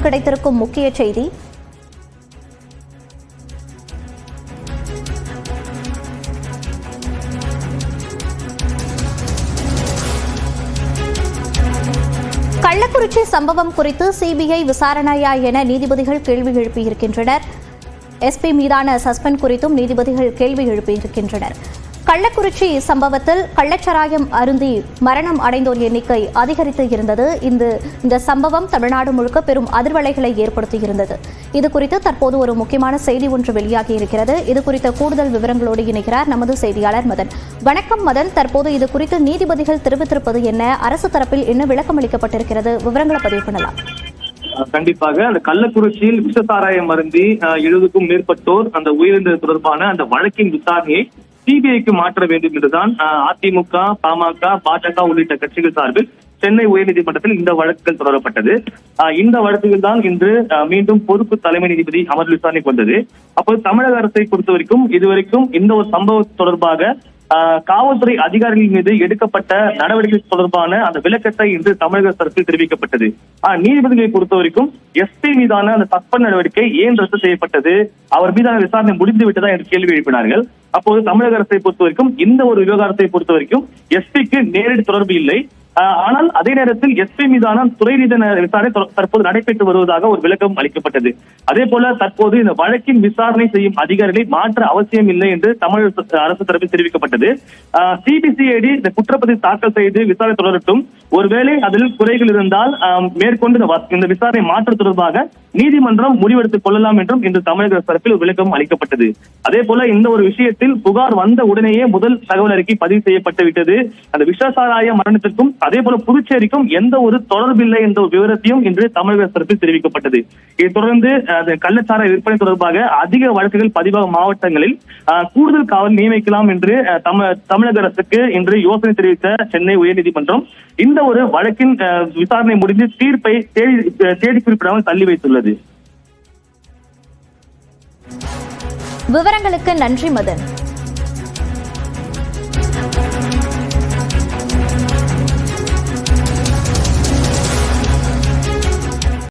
கிடைத்திருக்கும் முக்கிய செய்தி. கள்ளக்குறிச்சி சம்பவம் குறித்து சிபிஐ விசாரணையா என நீதிபதிகள் கேள்வி எழுப்பியிருக்கின்றனர். எஸ்பி மீதான சஸ்பெண்ட் குறித்தும் நீதிபதிகள் கேள்வி எழுப்பியிருக்கின்றனர். கள்ளக்குறிச்சி சம்பவத்தில் கள்ளச்சாராயம் அருந்தி மரணம் அடைந்தோர் எண்ணிக்கை அதிகரித்து இருந்தது. இந்த இந்த சம்பவம் தமிழ்நாடு முழுக்க பெரும் அதிர்வலைகளை ஏற்படுத்தியிருந்தது. இது குறித்து தற்போது ஒரு முக்கியமான செய்தி ஒன்று வெளியாகி இருக்கிறது. இது குறித்த கூடுதல் விவரங்களோடு இணைக்கிறார் நமது செய்தியாளர் மதன். வணக்கம் மதன். தற்போது இது குறித்து நீதிபதிகள் தெரிவித்திருப்பது என்ன? அரசு தரப்பில் என்ன விளக்கம் அளிக்கப்பட்டிருக்கிறது? விவரங்களை பதிவு பண்ணலாம். கண்டிப்பாக அந்த கள்ளக்குறிச்சியில் விஷசாராயம் அருந்தி அஹ், எழுபதுக்கும் மேற்பட்டோர் அந்த உயிரிழந்தது தொடர்பான அந்த வழக்கின் விசாரணையை சிபிஐக்கு மாற்ற வேண்டும் என்றுதான் அதிமுக பாமக பாஜக உள்ளிட்ட கட்சிகள் சார்பில் சென்னை உயர்நீதிமன்றத்தில் இந்த வழக்குகள் தொடரப்பட்டது. இந்த வழக்குகள் தான் இன்று அஹ், மீண்டும் பொறுப்பு தலைமை நீதிபதி அமர் விசாரணைக்கு வந்தது அப்போது தமிழக அரசை பொறுத்த வரைக்கும் இதுவரைக்கும் இந்த ஒரு சம்பவம் தொடர்பாக காவல்துறை அதிகாரிகள் மீது எடுக்கப்பட்ட நடவடிக்கை தொடர்பான அந்த விளக்கத்தை இன்று தமிழக தரப்பில் தெரிவிக்கப்பட்டது. ஆஹ் நீதிபதிகளை பொறுத்த வரைக்கும் எஸ்பி மீதான அந்த தப்பன் நடவடிக்கை ஏன் ரத்து செய்யப்பட்டது? அவர் மீதான விசாரணை முடிந்து விட்டதா என்று கேள்வி எழுப்பினார்கள். அப்போது தமிழக அரசை பொறுத்த வரைக்கும் இந்த ஒரு விவகாரத்தை பொறுத்த வரைக்கும் எஸ்பிக்கு நேரடி தொடர்பு இல்லை. ஆனால் அதே நேரத்தில் எஸ்பி மீதான துறை ரீதியான விசாரணை தற்போது நடைபெற்று வருவதாக ஒரு விளக்கம் அளிக்கப்பட்டது. அதே போல தற்போது இந்த வழக்கின் விசாரணை செய்யும் அதிகாரிகளை மாற்ற அவசியம் இல்லை என்று தமிழ் அரசு தரப்பில் தெரிவிக்கப்பட்டது. சிபிசிஐடி இந்த குற்றப்பதிவு தாக்கல் செய்து விசாரணை தொடரட்டும். ஒருவேளை அதில் குறைகள் இருந்தால் ஆஹ், மேற்கொண்டு இந்த இந்த விசாரணை மாற்று தொடர்பாக நீதிமன்றம் முடிவெடுத்துக் கொள்ளலாம் என்றும் இன்று தமிழக தரப்பில் விளக்கம் அளிக்கப்பட்டது. அதே போல இந்த ஒரு விஷயத்தில் புகார் வந்த உடனேயே முதல் தகவல் அறிக்கை பதிவு செய்யப்பட்டு விட்டது. அந்த விஷசாராய மரணத்திற்கும் அதே போல புதுச்சேரிக்கும் எந்த ஒரு தொடர்பில்லை என்ற ஒரு விவரத்தையும் இன்று தமிழக தரப்பில் தெரிவிக்கப்பட்டது. இதைத் தொடர்ந்து கள்ளச்சார கள்ளச்சாராய விற்பனை தொடர்பாக அதிக வழக்குகள் பதிவாகும் மாவட்டங்களில் கூடுதல் காவல் நியமிக்கலாம் என்று அஹ், தமிழக அரசுக்கு இன்று யோசனை தெரிவித்த சென்னை உயர்நீதிமன்றம் இந்த ஒரு வழக்கின் அஹ், விசாரணை முடிந்து தீர்ப்பை தேதி தேதி குறிப்பிடாமல் தள்ளி வைத்துள்ளது. விவரங்களுக்கு நன்றி மதன்.